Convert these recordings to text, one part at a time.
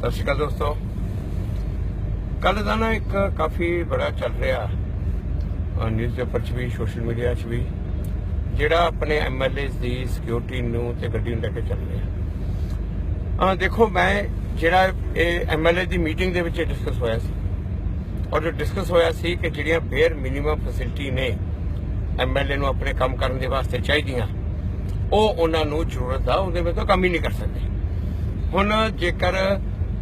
ਸਤਿ ਸ਼੍ਰੀ ਅਕਾਲ ਦੋਸਤੋ। ਕੱਲ ਦਾ ਨਾ ਇੱਕ ਕਾਫੀ ਬੜਾ ਚੱਲ ਰਿਹਾ ਨਿਊਜ਼ ਪੇਪਰ 'ਚ ਵੀ ਸੋਸ਼ਲ ਮੀਡੀਆ 'ਚ ਵੀ, ਜਿਹੜਾ ਆਪਣੇ ਐਮਐਲਏਸ ਦੀ ਸਿਕਿਉਰਿਟੀ ਨੂੰ ਤੇ ਗੱਡੀ ਨੂੰ ਲੈ ਕੇ ਚੱਲ ਰਿਹਾ। ਆ ਦੇਖੋ, ਮੈਂ ਜਿਹੜਾ ਇਹ ਐਮਐਲਏ ਦੀ ਮੀਟਿੰਗ ਦੇ ਵਿੱਚ ਡਿਸਕਸ ਹੋਇਆ ਸੀ। ਔਰ ਜੋ ਡਿਸਕਸ ਹੋਇਆ ਸੀ ਕਿ ਜਿਹੜੀਆਂ ਬੇਅਰ ਮਿਨੀਮਮ ਫੈਸਿਲਿਟੀ ਨੇ ਐਮਐਲਏ ਨੂੰ ਆਪਣੇ ਕੰਮ ਕਰਨ ਦੇ ਵਾਸਤੇ ਚਾਹੀਦੀਆਂ, ਉਹ ਉਹਨਾਂ ਨੂੰ ਜ਼ਰੂਰਤ ਆ ਉਹਦੇ ਵਿੱਚ ਤਾਂ ਕੰਮ ਹੀ ਨਹੀਂ ਕਰ ਸਕਦੇ। ਹੁਣ ਜੇਕਰ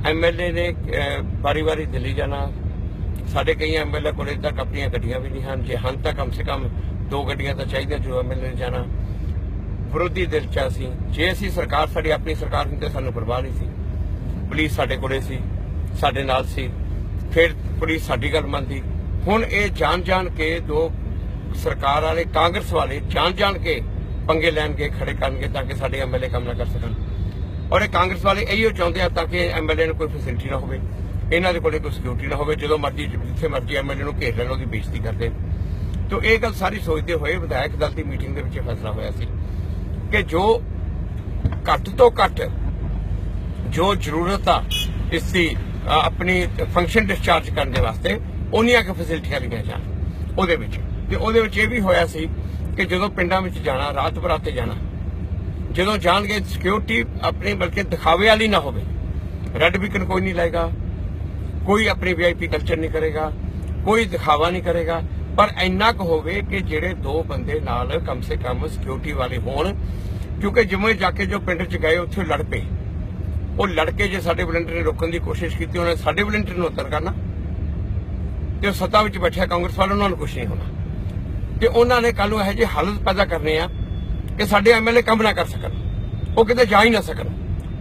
ਐਮਐਲਏ ਨੇ ਵਾਰੀ-ਵਾਰੀ ਦਿੱਲੀ ਜਾਣਾ। ਸਾਡੇ ਕਈ ਐਮਐਲਏ ਕੋਲੇ ਤੱਕ ਆਪਣੀਆਂ ਗੱਡੀਆਂ ਵੀ ਨਹੀਂ ਹਨ। ਜੇ ਹਨ ਤਾਂ ਕਮ ਸੇ ਕਮ ਦੋ ਗੱਡੀਆਂ ਤਾਂ ਚਾਹੀਦੀਆਂ ਜੋ ਐਮਐਲਏ ਨੇ ਜਾਣਾ। ਵਿਰੋਧੀ ਦਿਲ ਚ ਅਸੀਂ। ਜੇ ਅਸੀਂ ਸਰਕਾਰ, ਸਾਡੀ ਆਪਣੀ ਸਰਕਾਰ ਹੁੰਦੀ ਤਾਂ ਸਾਨੂੰ ਪਰਵਾਹ ਨਹੀਂ ਸੀ। ਪੁਲਿਸ ਸਾਡੇ ਕੋਲੇ ਸੀ, ਸਾਡੇ ਨਾਲ ਸੀ। ਫਿਰ ਪੁਲਿਸ ਸਾਡੀ ਗੱਲ ਮੰਨਦੀ। ਹੁਣ ਇਹ ਜਾਣ ਜਾਣ ਕੇ ਦੋ ਸਰਕਾਰ ਵਾਲੇ, ਕਾਂਗਰਸ ਵਾਲੇ ਜਾਣ ਜਾਣ ਕੇ ਪੰਗੇ ਲੈਣਗੇ, ਖੜੇ ਕਰਨਗੇ ਤਾਂ ਕਿ ਸਾਡੇ ਐਮਐਲਏ ਕੰਮ ਨਾ ਕਰ ਸਕਣ। ਔਰ ਇਹ ਕਾਂਗਰਸ ਵਾਲੇ ਇਹੀਓ ਚਾਹੁੰਦੇ ਆ ਤਾਂ ਕਿ ਐਮਐਲਏ ਨੂੰ ਕੋਈ ਫੈਸਿਲਿਟੀ ਨਾ ਹੋਵੇ। ਇਹਨਾਂ ਦੇ ਕੋਲੇ ਕੋਈ ਸਿਕਿਉਰਿਟੀ ਨਾ ਹੋਵੇ, ਜਦੋਂ ਮਰਜ਼ੀ, ਜਿੱਥੇ ਮਰਜ਼ੀ ਐਮਐਲਏ ਨੂੰ ਘੇਰ ਲੈਣ, ਉਹਦੀ ਬੇਇੱਜ਼ਤੀ ਕਰਦੇ ਤੋ ਇਹ ਗੱਲ ਸਾਰੀ ਸੋਚਦੇ ਹੋਏ ਵਿਧਾਇਕ ਦਲ ਦੀ ਮੀਟਿੰਗ ਦੇ ਵਿੱਚ ਇਹ ਫੈਸਲਾ ਹੋਇਆ ਸੀ ਕਿ ਜੋ ਘੱਟ ਤੋਂ ਘੱਟ ਜੋ ਜ਼ਰੂਰਤ ਆ ਇਸ ਦੀ ਆਪਣੀ ਫੰਕਸ਼ਨ ਡਿਸਚਾਰਜ ਕਰਨ ਦੇ ਵਾਸਤੇ, ਉਹਨੀਆਂ ਕਿ ਫੈਸਿਲਿਟੀਆਂ ਲਈਆਂ ਜਾਣ ਉਹਦੇ ਵਿੱਚ। ਤੇ ਉਹਦੇ ਵਿੱਚ ਇਹ ਵੀ ਹੋਇਆ ਸੀ ਕਿ ਜਦੋਂ ਪਿੰਡਾਂ ਵਿੱਚ ਜਾਣਾ, ਰਾਤ ਬਰਾਤੇ ਜਾਣਾ ਜਦੋਂ ਜਾਣਗੇ ਸਿਕਿਉਰਿਟੀ ਆਪਣੀ ਬਲਕਿ ਦਿਖਾਵੇ ਵਾਲੀ ਨਾ ਹੋਵੇ ਰੈੱਡ ਬੀਕਨ ਕੋਈ ਨਹੀਂ ਲਾਏਗਾ, ਕੋਈ ਆਪਣੀ ਵੀਆਈਪੀ ਕਲਚਰ ਨਹੀਂ ਕਰੇਗਾ, ਕੋਈ ਦਿਖਾਵਾ ਨਹੀਂ ਕਰੇਗਾ। ਪਰ ਇੰਨਾ ਕੁ ਹੋਵੇ ਕਿ ਜਿਹੜੇ ਦੋ ਬੰਦੇ ਨਾਲ ਕਮ ਸੇ ਕਮ ਸਿਕਿਉਰਿਟੀ ਵਾਲੇ ਹੋਣ, ਕਿਉਂਕਿ ਜਿਵੇਂ ਜਾ ਕੇ ਜੋ ਪਿੰਡ 'ਚ ਗਏ, ਉੱਥੇ ਲੜ ਪਏ। ਉਹ ਲੜਕੇ ਜੇ ਸਾਡੇ ਵਲੰਟੀਅਰ ਨੇ ਰੋਕਣ ਦੀ ਕੋਸ਼ਿਸ਼ ਕੀਤੀ, ਉਹਨੇ ਸਾਡੇ ਵਲੰਟੀਅਰ ਨੂੰ ਉਤਰ ਕਰਨਾ। ਤੇ ਉਹ ਸੱਤਾ ਵਿੱਚ ਬੈਠਿਆ, ਕਾਂਗਰਸ ਵਾਲਿਆਂ ਉਹਨਾਂ ਨੂੰ ਕੁਝ ਨਹੀਂ ਹੋਣਾ। ਤੇ ਉਹਨਾਂ ਨੇ ਕੱਲ ਨੂੰ ਇਹੋ ਜਿਹੇ ਹਾਲਤ ਪੈਦਾ ਕਰਨੇ ਆ ਕਿ ਸਾਡੇ ਐਮਐਲਏ ਕੰਮ ਨਾ ਕਰ ਸਕਣ। ਉਹ ਕਿਤੇ ਜਾ ਹੀ ਨਾ ਸਕਣ।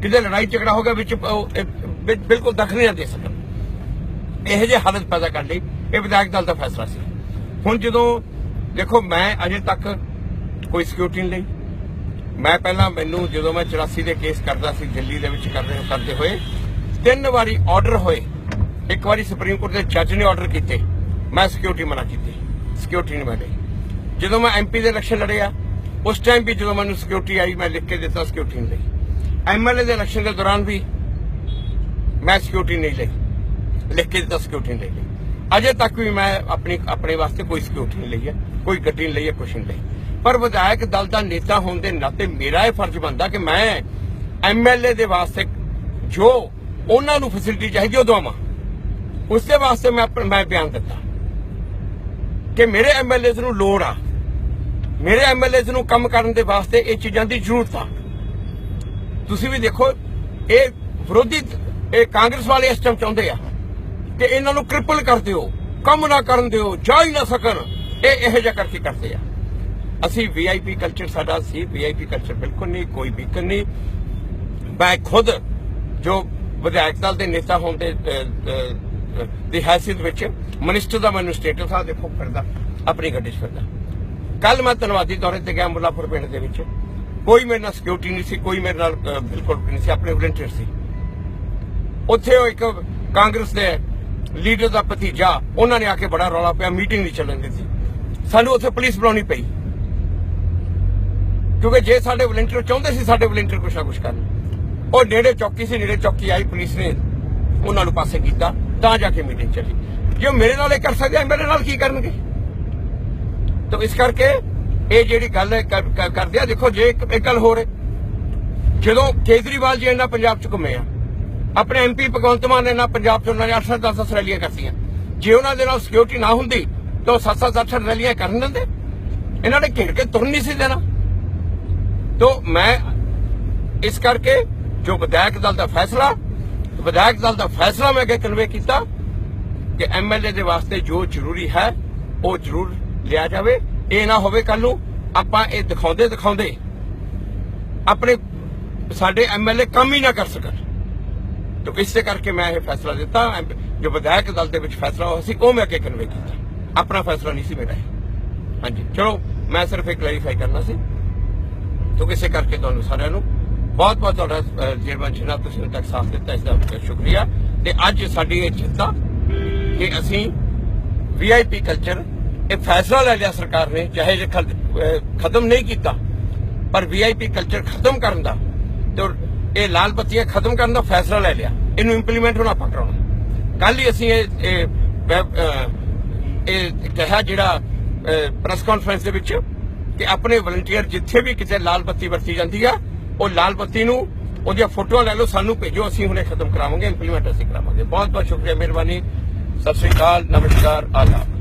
ਕਿਤੇ ਲੜਾਈ ਝਗੜਾ ਹੋ ਗਿਆ ਵਿੱਚ ਉਹ, ਇਹ, ਬਿ- ਬਿਲਕੁਲ ਦਖਲ ਨਾ ਦੇ ਸਕਣ। ਇਹੋ ਜਿਹੇ ਹਾਲਤ ਪੈਦਾ ਕਰਨ ਲਈ ਇਹ ਵਿਧਾਇਕ ਦਲ ਦਾ ਫੈਸਲਾ ਸੀ। ਹੁਣ ਜਦੋਂ ਦੇਖੋ ਮੈਂ ਅਜੇ ਤੱਕ ਕੋਈ ਸਿਕਿਉਰਿਟੀ ਨਹੀਂ ਲਈ। ਮੈਂ ਪਹਿਲਾਂ ਮੈਨੂੰ ਜਦੋਂ ਮੈਂ 84 ਦੇ ਕੇਸ ਕਰਦਾ ਸੀ ਦਿੱਲੀ ਦੇ ਵਿੱਚ ਕਰਦੇ ਕਰਦੇ ਹੋਏ ਤਿੰਨ ਵਾਰੀ ਆਰਡਰ ਹੋਏ। ਇੱਕ ਵਾਰੀ ਸੁਪਰੀਮ ਕੋਰਟ ਦੇ ਜੱਜ ਨੇ ਆਰਡਰ ਕੀਤੇ। ਮੈਂ ਸਿਕਿਉਰਿਟੀ ਮਨਾ ਕੀਤੀ। ਸਿਕਿਉਰਿਟੀ ਨਹੀਂ ਮੈਂ ਲਈ। ਜਦੋਂ ਮੈਂ ਐਮਪੀ ਦੇ ਇਲੈਕਸ਼ਨ ਲੜਿਆ ਉਸ ਟਾਈਮ ਵੀ ਜਦੋਂ ਮੈਨੂੰ ਸਿਕਿਉਰਿਟੀ ਆਈ ਮੈਂ ਲਿਖ ਕੇ ਦਿੱਤਾ ਸਿਕਿਉਰਿਟੀ ਨਹੀਂ ਲਈ ਐਮਐਲਏ ਦੇ ਇਲੈਕਸ਼ਨ ਦੇ ਦੌਰਾਨ ਵੀ ਮੈਂ ਸਿਕਿਉਰਿਟੀ ਨਹੀਂ ਲਈ ਲਿਖ ਕੇ ਦਿੱਤਾ ਸਿਕਿਉਰਿਟੀ ਨਹੀਂ ਲਈ ਅਜੇ ਤੱਕ ਵੀ ਮੈਂ ਆਪਣੀ ਆਪਣੇ ਵਾਸਤੇ ਕੋਈ ਸਿਕਿਉਰਿਟੀ ਨਹੀਂ ਲਈ ਹੈ ਕੋਈ ਗੱਡੀ ਨਹੀਂ ਲਈ ਹੈ ਕੁਛ ਨਹੀਂ ਲਈ ਪਰ ਵਿਧਾਇਕ ਦਲ ਦਾ ਨੇਤਾ ਹੋਣ ਦੇ ਨਾਤੇ ਮੇਰਾ ਇਹ ਫਰਜ਼ ਬਣਦਾ ਕਿ ਮੈਂ ਐਮਐਲਏ ਦੇ ਵਾਸਤੇ ਜੋ ਉਹਨਾਂ ਨੂੰ ਫੈਸਿਲਿਟੀ ਚਾਹੀਦੀ ਉਹ ਦਵਾਵਾਂ ਉਸ ਦੇ ਵਾਸਤੇ ਮੈਂ ਮੈਂ ਬਿਆਨ ਦਿੱਤਾ ਕਿ ਮੇਰੇ ਐਮਐਲਏਜ਼ ਨੂੰ ਲੋੜ ਆ ਮੇਰੇ ਐਮਐਲਏਜ਼ ਨੂੰ ਕੰਮ ਕਰਨ ਦੇ ਵਾਸਤੇ ਇਹ ਚੀਜ਼ਾਂ ਦੀ ਜ਼ਰੂਰਤ ਆ। ਤੁਸੀਂ ਵੀ ਦੇਖੋ, ਇਹ ਵਿਰੋਧੀ ਇਹ ਕਾਂਗਰਸ ਵਾਲੇ ਇਸ ਟਾਈਮ ਚਾਹੁੰਦੇ ਆ ਕਿ ਇਹਨਾਂ ਨੂੰ ਕ੍ਰਿਪਲ ਕਰ ਦਿਓ, ਕੰਮ ਨਾ ਕਰਨ ਦਿਓ, ਜਾ ਹੀ ਨਾ ਸਕਣ। ਇਹ ਇਹੋ ਜਿਹਾ ਕਰਕੇ ਕਰਦੇ ਆ। ਅਸੀਂ ਵੀਆਈਪੀ ਕਲਚਰ ਸਾਡਾ ਸੀ ਵੀਆਈਪੀ ਕਲਚਰ ਬਿਲਕੁਲ ਨਹੀਂ, ਕੋਈ ਬੀਕਨ ਨਹੀਂ। ਮੈਂ ਖੁਦ ਜੋ ਵਿਧਾਇਕ ਦਲ ਦੇ ਨੇਤਾ ਹੋਣ ਦੇ ਦੀ ਹੈਸੀਅਤ ਵਿੱਚ ਮਿਨਿਸਟਰ ਦਾ ਮੈਨੂੰ ਸਟੇਟਸ ਆ, ਦੇਖੋ, ਫਿਰਦਾ, ਆਪਣੀ ਗੱਡੀ 'ਚ ਫਿਰਦਾ। ਕੱਲ ਮੈਂ ਧੰਨਵਾਦੀ ਦੌਰੇ ਤੇ ਗਿਆ ਮੁੱਲਾਪੁਰ ਪਿੰਡ ਦੇ ਵਿੱਚ। ਕੋਈ ਮੇਰੇ ਨਾਲ ਸਿਕਿਉਰਿਟੀ ਨਹੀਂ ਸੀ, ਕੋਈ ਮੇਰੇ ਨਾਲ ਬਿਲਕੁਲ ਨਹੀਂ ਸੀ, ਆਪਣੇ ਵਲੰਟੀਅਰ ਸੀ। ਉੱਥੇ ਉਹ ਇੱਕ ਕਾਂਗਰਸ ਦੇ ਲੀਡਰ ਦਾ ਭਤੀਜਾ, ਉਹਨਾਂ ਨੇ ਆ ਕੇ ਬੜਾ ਰੌਲਾ ਪਿਆ ਮੀਟਿੰਗ ਨਹੀਂ ਚੱਲਣ ਦਿੱਤੀ। ਸਾਨੂੰ ਉੱਥੇ ਪੁਲਿਸ ਬੁਲਾਉਣੀ ਪਈ। ਕਿਉਂਕਿ ਜੇ ਸਾਡੇ ਵਲੰਟੀਅਰ ਚਾਹੁੰਦੇ ਸੀ, ਸਾਡੇ ਵਲੰਟੀਅਰ ਕੁਛ ਨਾ ਕੁਛ ਕਰਨ। ਉਹ ਨੇੜੇ ਚੌਕੀ ਸੀ, ਨੇੜੇ ਚੌਕੀ ਆਈ, ਪੁਲਿਸ ਨੇ ਉਹਨਾਂ ਨੂੰ ਪਾਸੇ ਕੀਤਾ, ਤਾਂ ਜਾ ਕੇ ਮੀਟਿੰਗ ਚੱਲੀ। ਜੇ ਉਹ ਮੇਰੇ ਨਾਲ ਇਹ ਕਰ ਸਕਦੇ ਆ ਮੇਰੇ ਨਾਲ ਕੀ ਕਰਨਗੇ? ਤਾਂ ਇਸ ਕਰਕੇ ਇਹ ਜਿਹੜੀ ਗੱਲ ਕਰਦੇ ਆ, ਦੇਖੋ ਜੇ ਇੱਕ ਗੱਲ ਹੋਰ ਹੈ। ਜਦੋਂ ਕੇਜਰੀਵਾਲ ਜੀ ਇਹਨਾਂ ਪੰਜਾਬ ਚ ਘੁੰਮੇ ਆ, ਆਪਣੇ ਐਮਪੀ ਭਗਵੰਤ ਮਾਨ ਨੇ ਪੰਜਾਬ ਚ ਉਹਨਾਂ ਨੇ 8 10 ਰੈਲੀਆਂ ਕਰਤੀਆਂ। ਜੇ ਉਹਨਾਂ ਦੇ ਨਾਲ ਸਿਕਿਉਰਿਟੀ ਨਾ ਹੁੰਦੀ, ਤਾਂ ਉਹ 7 7 8 ਰੈਲੀਆਂ ਕਰਨ ਦਿੰਦੇ। ਇਹਨਾਂ ਨੇ ਘੇਰ ਕੇ ਤੁਰਨ ਨਹੀਂ ਸੀ ਦੇਣਾ। ਤੋਂ ਮੈਂ ਇਸ ਕਰਕੇ ਜੋ ਵਿਧਾਇਕ ਦਲ ਦਾ ਫੈਸਲਾ, ਵਿਧਾਇਕ ਦਲ ਦਾ ਫੈਸਲਾ ਮੈਂ ਅੱਗੇ ਕਨਵੇ ਕੀਤਾ ਕਿ ਐਮਐਲਏ ਦੇ ਵਾਸਤੇ ਜੋ ਜ਼ਰੂਰੀ ਹੈ, ਉਹ ਜ਼ਰੂਰ ਲਿਆ ਜਾਵੇ ਇਹ ਨਾ ਹੋਵੇ ਕੱਲ ਨੂੰ ਆਪਾਂ ਇਹ ਦਿਖਾਉਂਦੇ ਦਿਖਾਉਂਦੇ ਆਪਣੇ ਸਾਡੇ ਐਮਐਲਏ ਕੰਮ ਹੀ ਨਾ ਕਰ ਸਕਣ। ਤਾਂ ਇਸੇ ਕਰਕੇ ਮੈਂ ਇਹ ਫੈਸਲਾ ਦਿੱਤਾ ਜੋ ਵਿਧਾਇਕ ਦਲ ਦੇ ਵਿੱਚ ਫੈਸਲਾ ਹੋਇਆ ਸੀ ਉਹ ਮੈਂ ਅੱਗੇ ਕਨਵੇ ਕੀਤਾ। ਆਪਣਾ ਫੈਸਲਾ ਨਹੀਂ ਸੀ ਮੇਰਾ ਇਹ। ਹਾਂਜੀ ਚਲੋ ਮੈਂ ਸਿਰਫ ਇਹ ਕਲੈਰੀਫਾਈ ਕਰਨਾ ਸੀ। ਤੋਂ ਇਸੇ ਕਰਕੇ ਤੁਹਾਨੂੰ ਸਾਰਿਆਂ ਨੂੰ ਬਹੁਤ ਬਹੁਤ ਤੁਹਾਡਾ ਅਹ, ਜੇਲ੍ਹਾਂ ਤੁਸੀਂ ਤੱਕ ਸਾਥ ਦਿੱਤਾ ਇਸ ਦਾ ਸ਼ੁਕਰੀਆ। ਤੇ ਅੱਜ ਸਾਡੀ ਇਹ ਚਿੰਤਾ ਕਿ ਅਸੀਂ ਵੀਆਈਪੀ ਕਲਚਰ ਇਹ ਫੈਸਲਾ ਲੈ ਲਿਆ ਸਰਕਾਰ ਨੇ, ਚਾਹੇ ਜੇ ਖਤਮ ਨਹੀਂ ਕੀਤਾ, ਪਰ ਵੀਆਈਪੀ ਕਲਚਰ ਖਤਮ ਕਰਨ ਦਾ ਤੇ ਇਹ ਲਾਲ ਬੱਤੀਆਂ ਖਤਮ ਕਰਨ ਦਾ ਫੈਸਲਾ ਲੈ ਲਿਆ। ਇਹਨੂੰ ਇੰਪਲੀਮੈਂਟ ਹੁਣ ਆਪਾਂ ਕਰਾਉਣਾ। ਕੱਲ ਹੀ ਅਸੀਂ ਇਹ ਇਹ ਕਿਹਾ ਜਿਹੜਾ ਪ੍ਰੈਸ ਕਾਨਫਰੰਸ ਦੇ ਵਿੱਚ ਕਿ ਆਪਣੇ ਵਲੰਟੀਅਰ ਜਿੱਥੇ ਵੀ ਕਿਤੇ ਲਾਲ ਬੱਤੀ ਵਰਤੀ ਜਾਂਦੀ ਆ, ਉਹ ਲਾਲ ਬੱਤੀ ਨੂੰ, ਉਹਦੀਆਂ ਫੋਟੋਆਂ ਲੈ ਲਓ, ਸਾਨੂੰ ਭੇਜੋ, ਅਸੀਂ ਹੁਣੇ ਖਤਮ ਕਰਾਵਾਂਗੇ ਇੰਪਲੀਮੈਂਟ ਅਸੀਂ ਕਰਾਵਾਂਗੇ। ਬਹੁਤ ਬਹੁਤ ਸ਼ੁਕਰੀਆ, ਮਿਹਰਬਾਨੀ। ਸਤਿ ਸ੍ਰੀ ਅਕਾਲ, ਨਮਸਕਾਰ, ਆਦਾਬ।